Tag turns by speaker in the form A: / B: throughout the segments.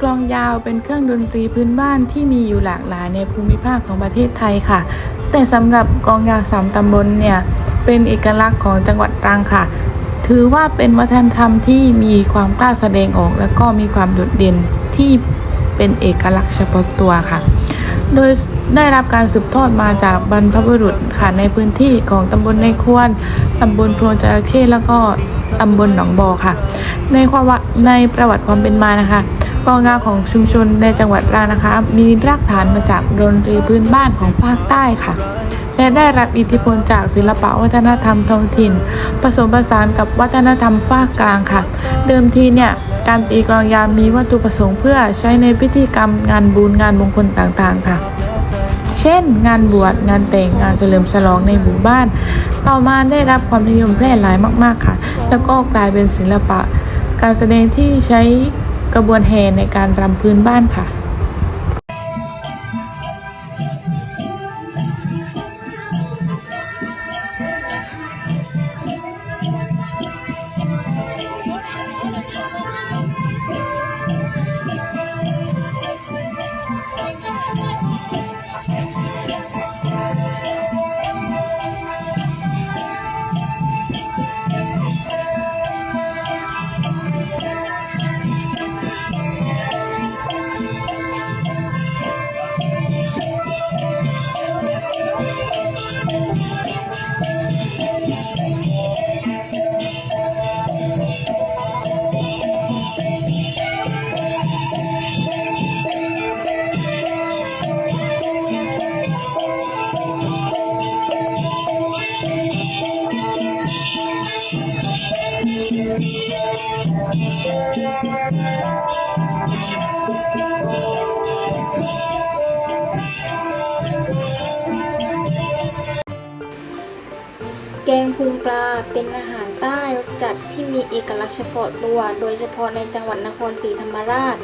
A: กลองยาวเป็นเครื่องดนตรีพื้นบ้านที่มีอยู่หลากหลายในภูมิภาคของประเทศไทยค่ะ แต่สำหรับกลองยาวสามตำบลเนี่ยเป็นเอกลักษณ์ของจังหวัดตรังค่ะ ถือว่าเป็นวัฒนธรรมที่มีความกล้าแสดงออก และก็มีความโดดเด่นที่เป็นเอกลักษณ์เฉพาะตัวค่ะ โดยได้รับการสืบทอดมาจากบรรพบุรุษค่ะในพื้นที่ของตำบลในควรตำบลโพรจระเข้แล้วก็ตำบลหนองบอค่ะ ในความในประวัติความเป็นมานะคะ กองงานของชุมชนในจังหวัดรานะคะ มีรากฐานมาจากดนตรีพื้นบ้านของภาคใต้ค่ะ และได้รับอิทธิพลจากศิลปะวัฒนธรรมท้องถิ่น ผสมผสานกับวัฒนธรรมภาคกลางค่ะ เดิมทีเนี่ยการตีกลองยาวมีวัตถุประสงค์เพื่อใช้ในพิธีกรรมงานบุญงานมงคลต่างๆ ค่ะเช่น งานบวชงานแต่งงานเฉลิมฉลองในหมู่บ้าน ต่อมาได้รับความนิยมแพร่หลายมาก ๆ ค่ะ แล้วก็กลายเป็นศิลปะ การแสดงที่ใช้ กระบวนแห่ในการรำพื้นบ้านค่ะ
B: แกงพุงปลาเป็นอาหารใต้รสจัดที่มีเอกลักษณ์เฉพาะตัว โดยเฉพาะในจังหวัดนครศรีธรรมราช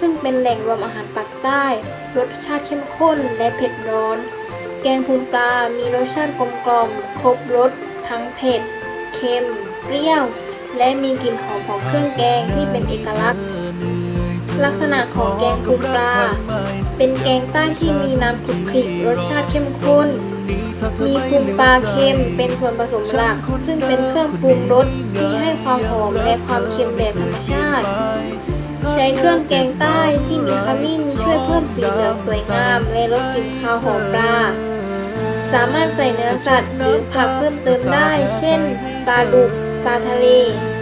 B: ซึ่งเป็นแหล่งรวมอาหารปากใต้ รสชาติเข้มข้นและเผ็ดร้อน แกงพุงปลามีรสชาติกลมกล่อมครบรสทั้งเผ็ด เค็ม เปรี้ยว และมีกลิ่นหอมของเครื่องแกงที่เป็นเอกลักษณ์ ลักษณะของแกงพุงปลา เป็นแกงใต้ที่มีน้ำคลุกคลิกรสชาติเข้มข้น มีพุงปลาเค็มเป็นส่วนผสมหลัก ซึ่งเป็นเครื่องปรุงรสที่ให้ความหอมและความเค็มแบบธรรมชาติ ใช้เครื่องแกงใต้ที่มีขมิ้นช่วยเพิ่มสีเหลืองสวยงามและลดกลิ่นคาวหอมปลาสามารถใส่เนื้อสัตว์หรือผักเพิ่มเติมได้ เช่นปลาดุก ปลาทะเล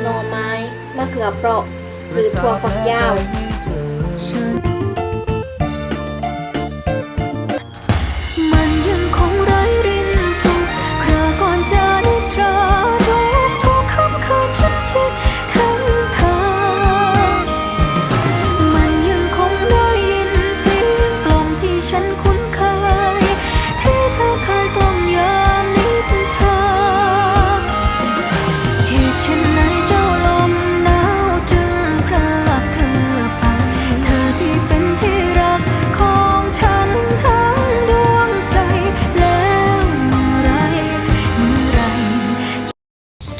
B: หน่อไม้ มะเขือเปราะ หรือถั่วฝักยาว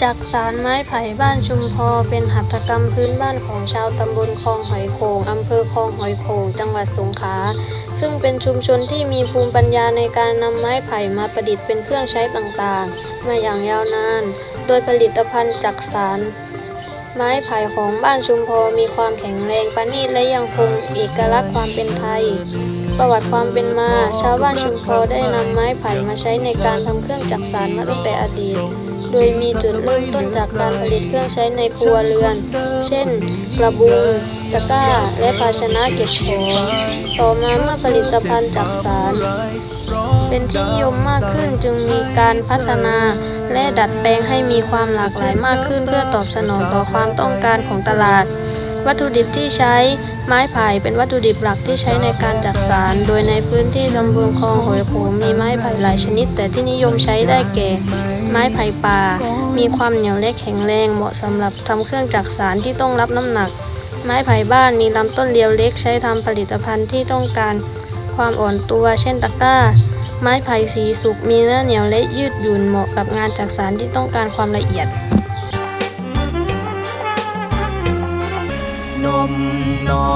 C: จากสารไม้ไผ่
D: บ้านชุมพอเป็นหัตถกรรมพื้นบ้านของชาวตำบลคลองหอยโขงอำเภอคลองหอยโขงจังหวัดสงขลาซึ่งเป็นชุมชนที่มีภูมิปัญญาในการนำไม้ไผ่มาประดิษฐ์เป็นเครื่องใช้ต่างๆ มาอย่างยาวนาน โดยผลิตภัณฑ์จากสารไม้ไผ่ของบ้านชุมพอมีความแข็งแรงประณีตและยังคงเอกลักษณ์ความเป็นไทย ประวัติความเป็นมา ชาวบ้านชุมพอได้นำไม้ไผ่มาใช้ในการทำเครื่องจักสานมาตั้งแต่อดีต โดยมีจุดเริ่มต้นจากการผลิตเครื่องใช้ในครัวเรือน เช่น กระบุง ตะกร้า และภาชนะเก็บของ ต่อมาเมื่อผลิตภัณฑ์จักสานเป็นที่นิยมมากขึ้นจึงมีการพัฒนา และดัดแปลงให้มีความหลากหลายมากขึ้นเพื่อตอบสนองต่อความต้องการของตลาด วัตถุดิบที่ใช้ไม้ไผ่เป็นวัตถุดิบหลักที่ใช้ในการจักสานโดยในพื้นที่ตำบลคลองหอยโขงมีไม้ไผ่หลายชนิด แต่ที่นิยมใช้ได้แก่ ไม้ไผ่ป่า มีความเหนียวและแข็งแรงเหมาะสำหรับทำเครื่องจักสานที่ต้องรับน้ำหนัก ไม้ไผ่บ้านมีลำต้นเรียวเล็กใช้ทำผลิตภัณฑ์ที่ต้องการความอ่อนตัวเช่นตะกร้า ไม้ไผ่สีสุกมีเนื้อเหนียวและยืดหยุ่นเหมาะกับงานจักสานที่ต้องการความละเอียด
C: นมนม